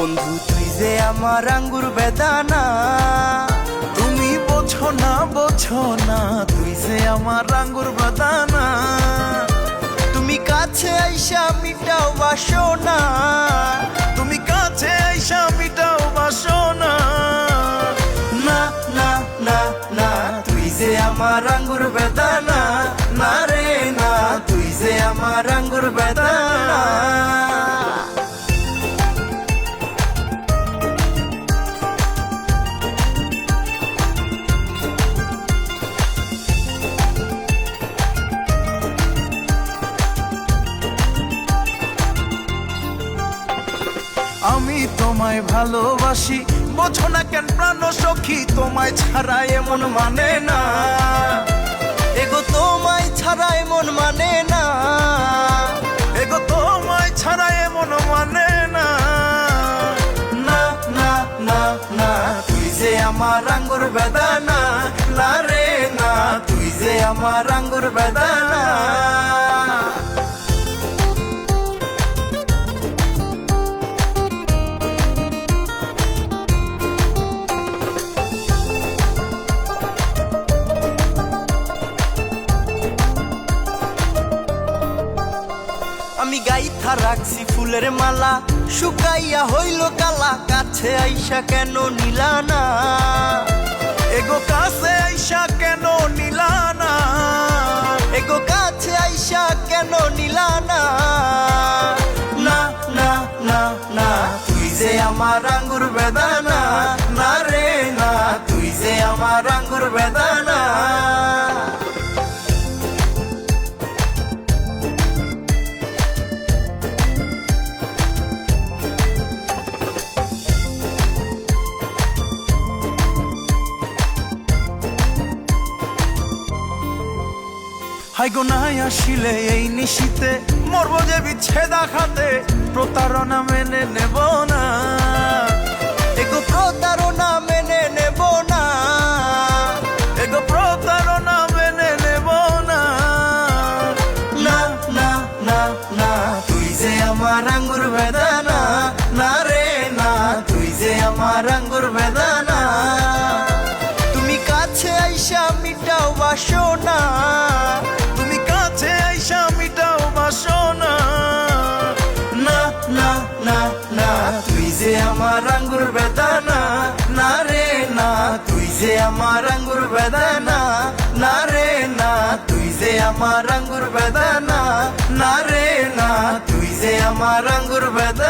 বন্ধু, তুই যে আমার আঙ্গুর বেদানা, তুমি বোঝো না বোঝো না, তুই যে আমার আঙ্গুর বেদানা। তুমি কাছে আইসা মিটাও বাসনা তুমি কাছে আইসা মিটাও বাসনা না না না না, তুই যে আমার আঙ্গুর বেদানা, না রে, না, তুই যে আমার আঙ্গুর বেদানা। ভালোবাসি। বোঝো না কেন প্রাণ সখী, তোমায় ছাড়া এমন মানে না। এগো, তোমায় ছাড়া এমন মানে না। এগো, তোমায় ছাড়া এমন মানে না। না না না না, তুই যে আমার আঙ্গুর বেদানা, না রে, না, তুই যে আমার আঙ্গুর বেদানা। আমি গাইথা রাখছি ফুলের মালা, শুকাইয়া হইল কালা, কাছে আইসা কেন নিলানা এগো কাছে আইসা কেন নিলানা এগো কাছে আইসা কেন নিলানা না না না না, তুই যে আমার আঙ্গুর বেদানা, না রে, না, তুই যে আমার আঙ্গুর বেদানা। হাই গো নাই আসিলে এই নিশিতে, মরব যে বিচ্ছেদা খাতে প্রতারণা মেনে নেব না। এগো প্রতারণা মেনে নেব না। এগো প্রতারণা মেনে নেব না। না না না না, তুই যে আমার আঙ্গুর বেদানা, না রে, না, তুই যে আমার আঙ্গুর বেদানা। না না, তুই যে আমার আঙ্গুর বেদানা, না রে, না, তুই যে আমার আঙ্গুর বেদানা, না রে, না, তুই যে আমার আঙ্গুর বেদানা, না রে, না, তুই যে আমার আঙ্গুর বেদানা।